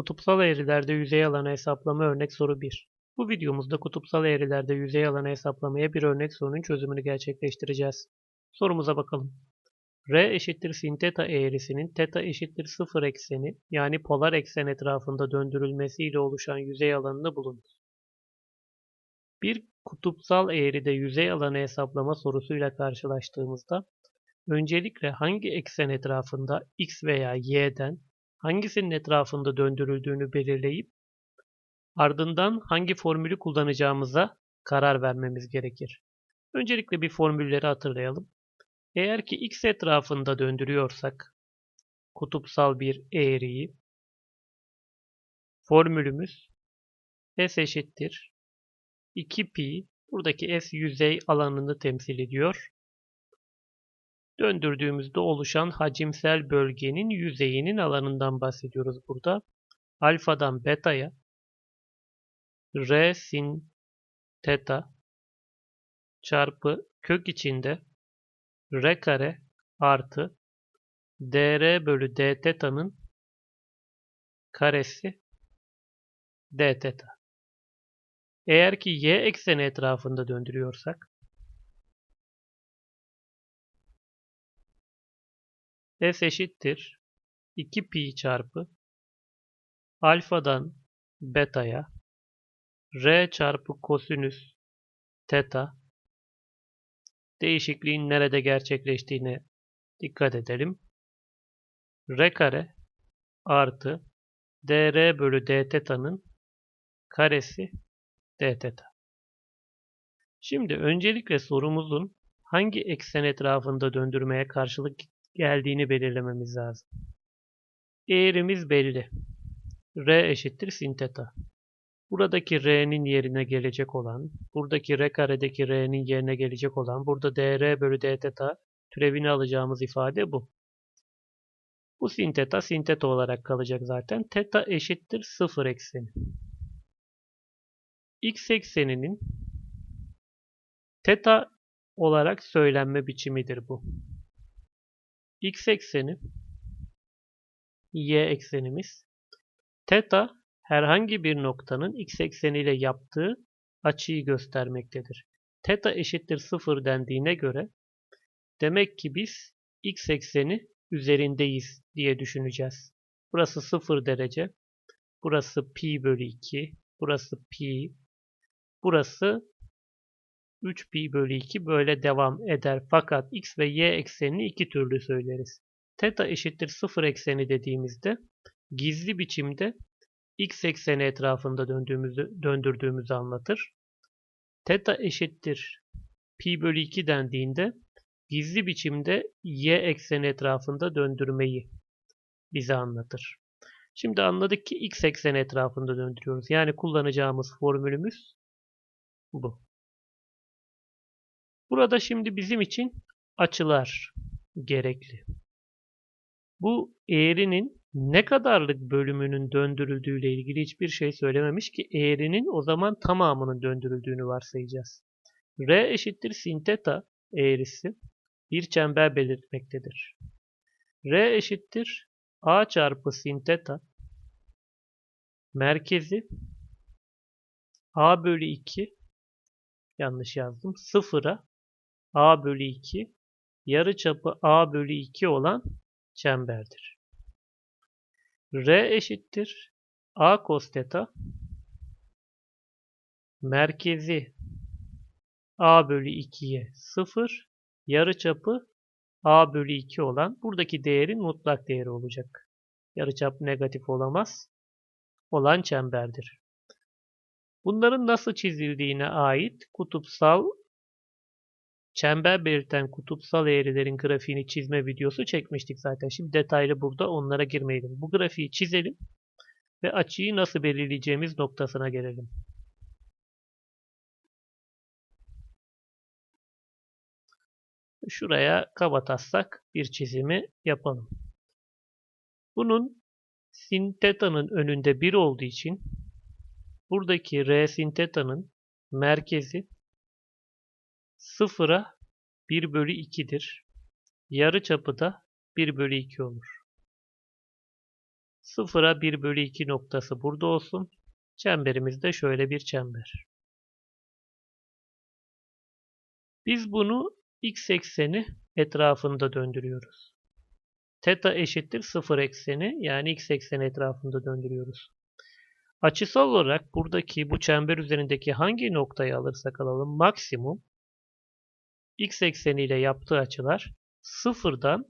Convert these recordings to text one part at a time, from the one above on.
Kutupsal eğrilerde yüzey alanı hesaplama örnek soru 1. Bu videomuzda kutupsal eğrilerde yüzey alanı hesaplamaya bir örnek sorunun çözümünü gerçekleştireceğiz. Sorumuza bakalım. R eşittir sin teta eğrisinin teta eşittir 0 ekseni yani polar eksen etrafında döndürülmesiyle oluşan yüzey alanını bulunuz. Bir kutupsal eğride yüzey alanı hesaplama sorusuyla karşılaştığımızda öncelikle hangi eksen etrafında x veya y'den hangisinin etrafında döndürüldüğünü belirleyip ardından hangi formülü kullanacağımıza karar vermemiz gerekir. Öncelikle bir formülleri hatırlayalım. Eğer ki x etrafında döndürüyorsak kutupsal bir eğriyi formülümüz s eşittir 2pi buradaki s yüzey alanını temsil ediyor. Döndürdüğümüzde oluşan hacimsel bölgenin yüzeyinin alanından bahsediyoruz burada. Alfadan beta'ya r sin teta çarpı kök içinde r kare artı dr bölü d teta'nın karesi d teta. Eğer ki y ekseni etrafında döndürüyorsak S eşittir 2 pi çarpı alfadan beta'ya r çarpı kosinüs teta değişikliğin nerede gerçekleştiğine dikkat edelim. r kare artı dr bölü d teta'nın karesi d teta. Şimdi öncelikle sorumuzun hangi eksen etrafında döndürmeye karşılık geldiğini belirlememiz lazım. Eğrimiz belli. R eşittir sin teta. Buradaki R'nin yerine gelecek olan, buradaki R karedeki R'nin yerine gelecek olan, burada dr bölü d teta türevini alacağımız ifade bu. Bu sin teta sin teta olarak kalacak zaten. Teta eşittir 0 ekseni. X ekseninin teta olarak söylenme biçimidir bu x ekseni y eksenimiz teta herhangi bir noktanın x ekseniyle yaptığı açıyı göstermektedir. Teta eşittir 0 dendiğine göre demek ki biz x ekseni üzerindeyiz diye düşüneceğiz. Burası 0 derece. Burası pi bölü 2. Burası pi. Burası 3 pi bölü 2 böyle devam eder. Fakat x ve y eksenini iki türlü söyleriz. Teta eşittir 0 ekseni dediğimizde gizli biçimde x ekseni etrafında döndüğümüzü, döndürdüğümüzü anlatır. Teta eşittir pi bölü 2 dendiğinde gizli biçimde y ekseni etrafında döndürmeyi bize anlatır. Şimdi anladık ki x ekseni etrafında döndürüyoruz. Yani kullanacağımız formülümüz bu. Burada şimdi bizim için açılar gerekli. Bu eğrinin ne kadarlık bölümünün döndürüldüğüyle ilgili hiçbir şey söylememiş ki eğrinin o zaman tamamının döndürüldüğünü varsayacağız. R eşittir sin teta eğrisi bir çember belirtmektedir. R eşittir A çarpı sin teta merkezi A bölü 2 yanlış yazdım. Sıfıra a bölü 2 yarıçapı a bölü 2 olan çemberdir. R eşittir a cos theta merkezi a bölü 2'ye 0 yarıçapı a bölü 2 olan buradaki değerin mutlak değeri olacak. Yarıçap negatif olamaz. Olan çemberdir. Bunların nasıl çizildiğine ait kutupsal çember belirten kutupsal eğrilerin grafiğini çizme videosu çekmiştik zaten. Şimdi detaylı burada onlara girmeyelim. Bu grafiği çizelim ve açıyı nasıl belirleyeceğimiz noktasına gelelim. Şuraya kabataslak bir çizimi yapalım. Bunun sin teta'nın önünde 1 olduğu için buradaki r sin teta'nın merkezi sıfıra 1 bölü 2'dir. Yarı çapı da 1 bölü 2 olur. 0'a 1 bölü 2 noktası burada olsun. Çemberimiz de şöyle bir çember. Biz bunu x ekseni etrafında döndürüyoruz. Teta eşittir 0 ekseni yani x ekseni etrafında döndürüyoruz. Açısal olarak buradaki bu çember üzerindeki hangi noktayı alırsak alalım maksimum x ekseniyle yaptığı açılar sıfırdan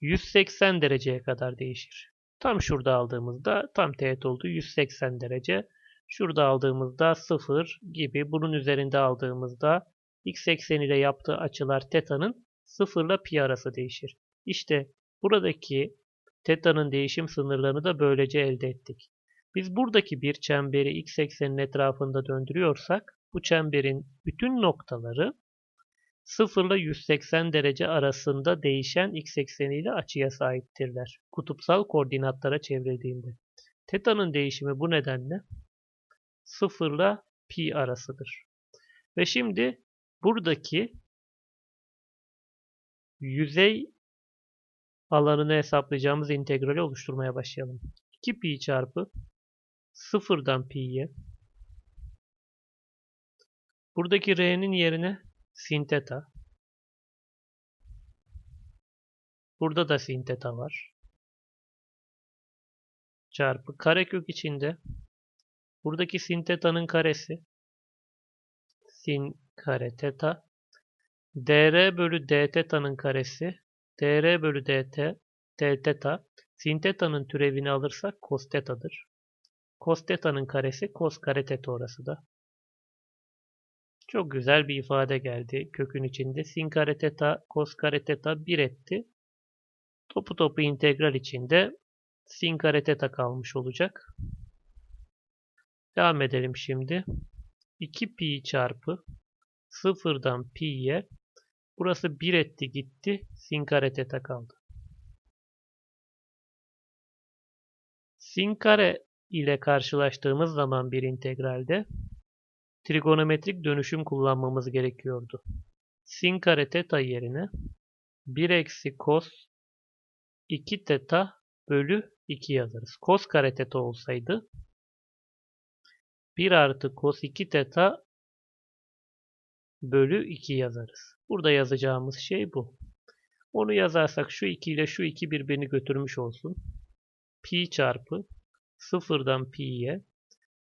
180 dereceye kadar değişir. Tam şurada aldığımızda tam teğet olduğu 180 derece. Şurada aldığımızda 0 gibi bunun üzerinde aldığımızda x ekseniyle yaptığı açılar teta'nın 0 ile pi arası değişir. İşte buradaki teta'nın değişim sınırlarını da böylece elde ettik. Biz buradaki bir çemberi x eksenin etrafında döndürüyorsak bu çemberin bütün noktaları 0 ile 180 derece arasında değişen x ekseniyle açıya sahiptirler. Kutupsal koordinatlara çevrildiğinde. Teta'nın değişimi bu nedenle 0 ile pi arasıdır. Ve şimdi buradaki yüzey alanını hesaplayacağımız integrali oluşturmaya başlayalım. 2 pi çarpı 0'dan pi'ye buradaki r'nin yerine sin theta burada da sin theta var çarpı karekök içinde buradaki sin theta'nın karesi sin kare theta dr bölü d theta'nın karesi dr bölü dt d theta sin theta'nın türevini alırsak cos theta'dır. Cos theta'nın karesi cos kare theta orası da. Çok güzel bir ifade geldi kökün içinde. Sin kare theta cos kare theta 1 etti. Topu topu integral içinde sin kare theta kalmış olacak. Devam edelim şimdi. 2 pi çarpı 0'dan pi'ye burası 1 etti gitti. Sin kare theta kaldı. Sin kare ile karşılaştığımız zaman bir integralde trigonometrik dönüşüm kullanmamız gerekiyordu. Sin kare theta yerine 1 eksi cos 2 theta bölü 2 yazarız. Cos kare theta olsaydı 1 artı cos 2 theta bölü 2 yazarız. Burada yazacağımız şey bu. Onu yazarsak şu 2 ile şu 2 birbirini götürmüş olsun. Pi çarpı 0'dan pi'ye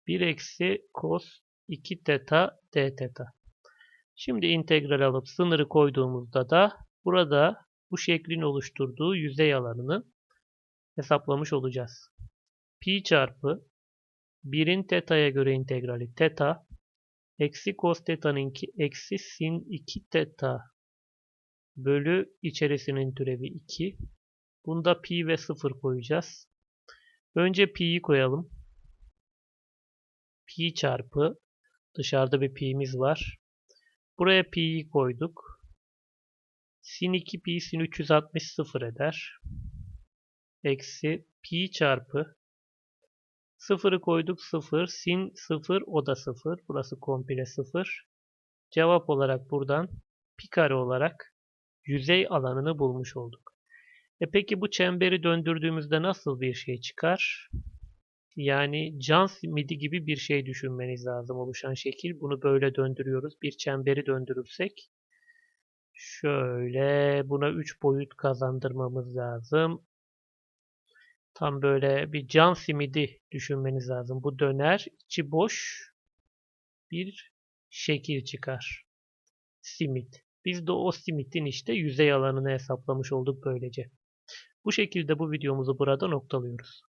1 eksi cos 2 theta d theta. Şimdi integral alıp sınırı koyduğumuzda da burada bu şeklin oluşturduğu yüzey alanını hesaplamış olacağız. Pi çarpı 1'in teta'ya göre integrali teta eksi cos teta'nınki eksi sin 2 teta bölü içerisinin türevi 2. Bunda pi ve 0 koyacağız. Önce pi'yi koyalım. Pi çarpı dışarıda bir pi'miz var. Buraya pi'yi koyduk. Sin 2 pi sin 360 0 eder. Eksi pi çarpı 0'ı koyduk 0. Sin 0 o da 0. Burası komple 0. Cevap olarak buradan pi kare olarak yüzey alanını bulmuş olduk. E peki bu çemberi döndürdüğümüzde nasıl bir şey çıkar? Yani can simidi gibi bir şey düşünmeniz lazım oluşan şekil. Bunu böyle döndürüyoruz. Bir çemberi döndürürsek şöyle buna 3 boyut kazandırmamız lazım. Tam böyle bir can simidi düşünmeniz lazım. Bu döner, içi boş bir şekil çıkar. Simit. Biz de o simitin işte yüzey alanını hesaplamış olduk böylece. Bu şekilde bu videomuzu burada noktalıyoruz.